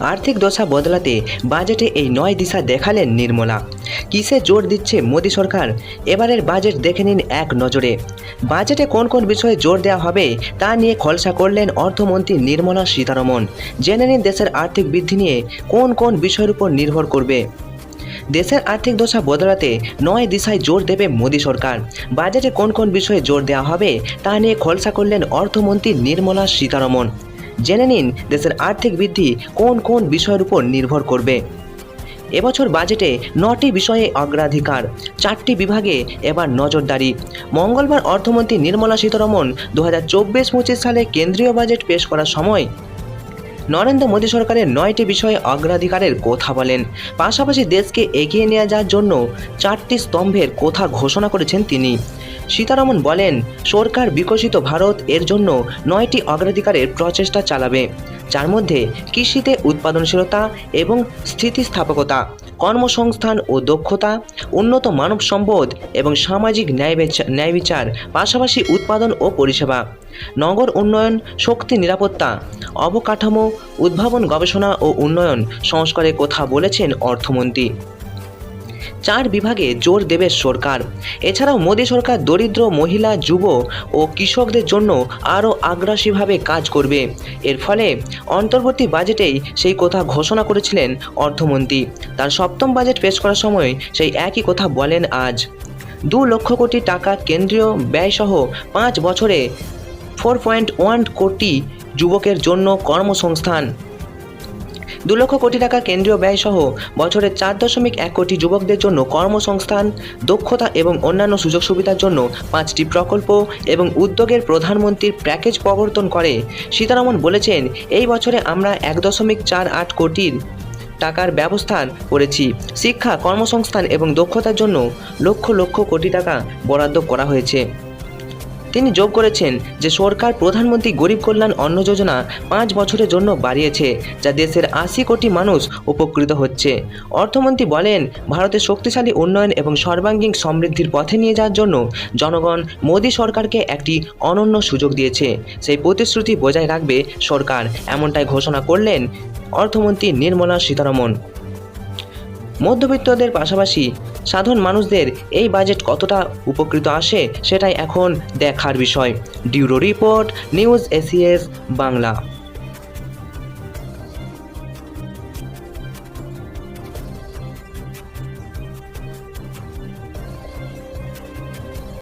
আর্থিক দশা বদলাতে বাজেটে এই নয় দিশা দেখালেন নির্মলা। কিসে জোর দিচ্ছে মোদী সরকার? এবারের বাজেট দেখে নিন এক নজরে। বাজেটে কোন কোন বিষয়ে জোর দেওয়া হবে তা নিয়ে খলসা করলেন অর্থমন্ত্রী নির্মলা সীতারমন জেনে নিন দেশের আর্থিক বৃদ্ধি নিয়ে কোন কোন বিষয়ের উপর নির্ভর করবে। দেশের আর্থিক দশা বদলাতে নয় দিশায় জোর দেবে মোদী সরকার। বাজেটে কোন কোন বিষয়ে জোর দেওয়া হবে তা নিয়ে খলসা করলেন অর্থমন্ত্রী নির্মলা সীতারমন জেনে নিন দেশের আর্থিক বৃদ্ধি কোন কোন বিষয়ের উপর নির্ভর করবে। এবছর বাজেটে নটি বিষয়ে অগ্রাধিকার, চারটি বিভাগে এবার নজরদারি। মঙ্গলবার অর্থমন্ত্রী নির্মলা সীতারমন দু হাজার চব্বিশ পঁচিশ সালে কেন্দ্রীয় বাজেট পেশ করার সময় নরেন্দ্র মোদী সরকারের নয়টি বিষয়ে অগ্রাধিকারের কথা বলেন। পাশাপাশি দেশকে এগিয়ে নিয়ে যাওয়ার জন্য চারটি স্তম্ভের কথা ঘোষণা করেছেন তিনি। সীতারামন বলেন, সরকার বিকশিত ভারত এর জন্য নয়টি অগ্রাধিকারের প্রচেষ্টা চালাবে। যার মধ্যে কৃষিতে উৎপাদনশীলতা এবং স্থিতিস্থাপকতা, কর্মসংস্থান ও দক্ষতা, উন্নত মানব সম্পদ এবং সামাজিক ন্যায় ন্যায় বিচার, পাশাপাশি উৎপাদন ও পরিষেবা, নগর উন্নয়ন, শক্তি নিরাপত্তা, অবকাঠামো, উদ্ভাবন গবেষণা ও উন্নয়ন সংস্কারের কথা বলেছেন অর্থমন্ত্রী। চার বিভাগে জোর দেবে সরকার। এছাড়াও মোদী সরকার দরিদ্র মহিলা, যুব ও কৃষকদের জন্য আরও আগ্রাসীভাবে কাজ করবে। এর ফলে অন্তর্বর্তী বাজেটেই সেই কথা ঘোষণা করেছিলেন অর্থমন্ত্রী। তার সপ্তম বাজেট পেশ করার সময় সেই একই কথা বলেন আজ। দু লক্ষ কোটি টাকা কেন্দ্রীয় ব্যয়সহ পাঁচ বছরে ফোর পয়েন্ট ওয়ান কোটি যুবকের জন্য কর্মসংস্থান। দু লক্ষ কোটি টাকা কেন্দ্রীয় ব্যয়সহ বছরে চার দশমিক এক কোটি যুবকদের জন্য কর্মসংস্থান, দক্ষতা এবং অন্যান্য সুযোগ সুবিধার জন্য পাঁচটি প্রকল্প এবং উদ্যোগের প্রধানমন্ত্রীর প্যাকেজ প্রবর্তন করে। সীতারামন বলেছেন, এই বছরে আমরা এক দশমিক চার আট কোটির টাকার ব্যবস্থা করেছি। শিক্ষা, কর্মসংস্থান এবং দক্ষতার জন্য লক্ষ লক্ষ কোটি টাকা বরাদ্দ করা হয়েছে। তিনি যোগ করেছেন যে সরকার প্রধানমন্ত্রী গরিব কল্যাণ অন্ন যোজনা পাঁচ বছরের জন্য বাড়িয়েছে, যা দেশের আশি কোটি মানুষ উপকৃত হচ্ছে। অর্থমন্ত্রী বলেন, ভারতের শক্তিশালী উন্নয়ন এবং সর্বাঙ্গীন সমৃদ্ধির পথে নিয়ে যাওয়ার জন্য জনগণ মোদী সরকারকে একটি অনন্য সুযোগ দিয়েছে। সেই প্রতিশ্রুতি বজায় রাখবে সরকার, এমনটাই ঘোষণা করলেন অর্থমন্ত্রী নির্মলা সীতারমন। মধ্যবিত্তদের পাশাপাশি সাধারণ মানুষদের এই বাজেট কতটা উপকৃত আসে সেটাই এখন দেখার বিষয়। ডিউরো রিপোর্ট, নিউজ এসিএস বাংলা।